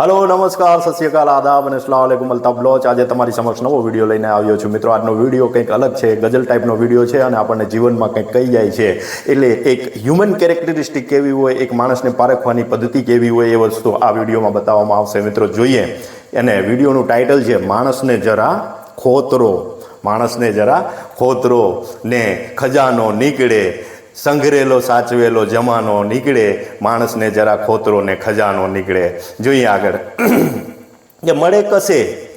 Hello, નમસ્કાર, સત શ્રી અકાલ, આદાબ અને અસલામ અલ્તાફ બ્લોચ આજે તમારી સમક્ષ નવો વીડિયો લઈને આવ્યો છું. મિત્રો, આજનો વીડિયો કંઈક અલગ છે, ગઝલ ટાઈપનો વીડિયો છે અને આપણને જીવનમાં કંઈક કહી જાય છે. એટલે એક હ્યુમન કેરેક્ટરિસ્ટિક કેવી હોય, એક માણસને પારખવાની પદ્ધતિ કેવી હોય એ વસ્તુ આ વિડીયોમાં બતાવવામાં આવશે. મિત્રો, જોઈએ. અને વિડીયોનું ટાઇટલ છે, માણસને જરા ખોતરો. માણસને જરા ખોતરો ને ખજાનો નીકળે સંઘરેલો, સાચવેલો જમાનો નીકળે, માણસને જરા ખોતરો ને ખજાનો નીકળે. જોઈએ આગળ. કે મળે કશે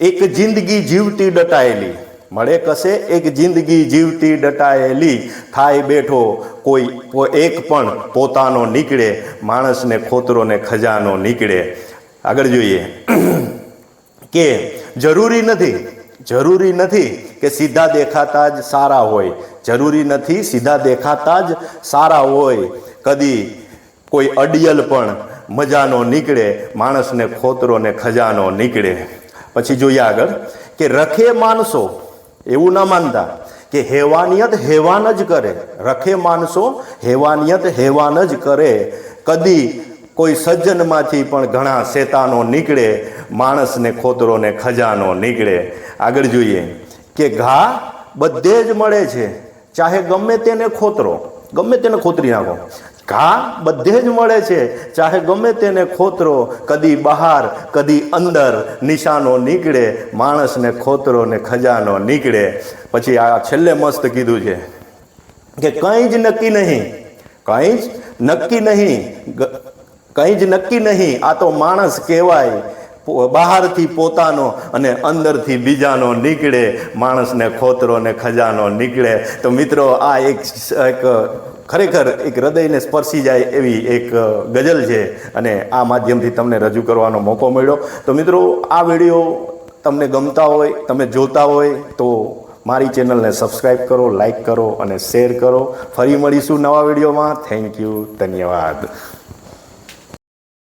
એક જિંદગી જીવતી ડટાયેલી? મળે કશે એક જિંદગી જીવતી ડટાયેલી? થાય બેઠો કોઈ એક પણ પોતાનો નીકળે, માણસને ખોતરો ને ખજાનો નીકળે. આગળ જોઈએ. કે જરૂરી નથી જરૂરી નથી કે સીધા દેખાતા જ સારા હોય. જરૂરી નથી સીધા દેખાતા જ સારા હોય. કદી કોઈ અડિયલ પણ મજાનો નીકળે, માણસને ખોતરો ને ખજાનો નીકળે. પછી જોઈએ આગળ કે રખે માણસો, એવું ના માનતા કે હેવાનિયત હેવાન જ કરે. રખે માણસો હેવાનિયત હેવાન જ કરે. કદી કોઈ સજ્જનમાંથી પણ ઘણા શેતાનો નીકળે, માણસને ખોતરો ને ખજાનો નીકળે. આગળ જોઈએ કે ઘા બધે જ મળે છે. ચાહે ગમે તેને ખોતરો, ગમે તેને ખોતરી નાખો. ઘા બધે જ મળે છે. ચાહે ગમે તેને ખોતરો, કદી બહાર, કદી અંદર નિશાનો નીકળે, માણસને ખોતરો ને ખજાનો નીકળે. પછી આ છેલ્લે મસ્ત કીધું છે કે કંઈ જ નક્કી નહીં, કંઈ જ નક્કી નહીં. કંઈ જ નક્કી નહીં. આ તો માણસ કહેવાય બહારથી પોતાનો અને અંદરથી બીજાનો નીકળે, માણસને ખોતરો ને ખજાનો નીકળે. તો મિત્રો, આ એક ખરેખર એક હૃદયને સ્પર્શી જાય એવી એક ગઝલ છે અને આ માધ્યમથી તમને રજૂ કરવાનો મોકો મળ્યો. તો મિત્રો, આ વીડિયો તમને ગમતા હોય, તમે જોતા હોય, તો મારી ચેનલને સબસ્ક્રાઈબ કરો લાઈક કરો અને શેર કરો. ફરી મળીશું નવા વિડીયોમાં. થેન્ક યુ, ધન્યવાદ.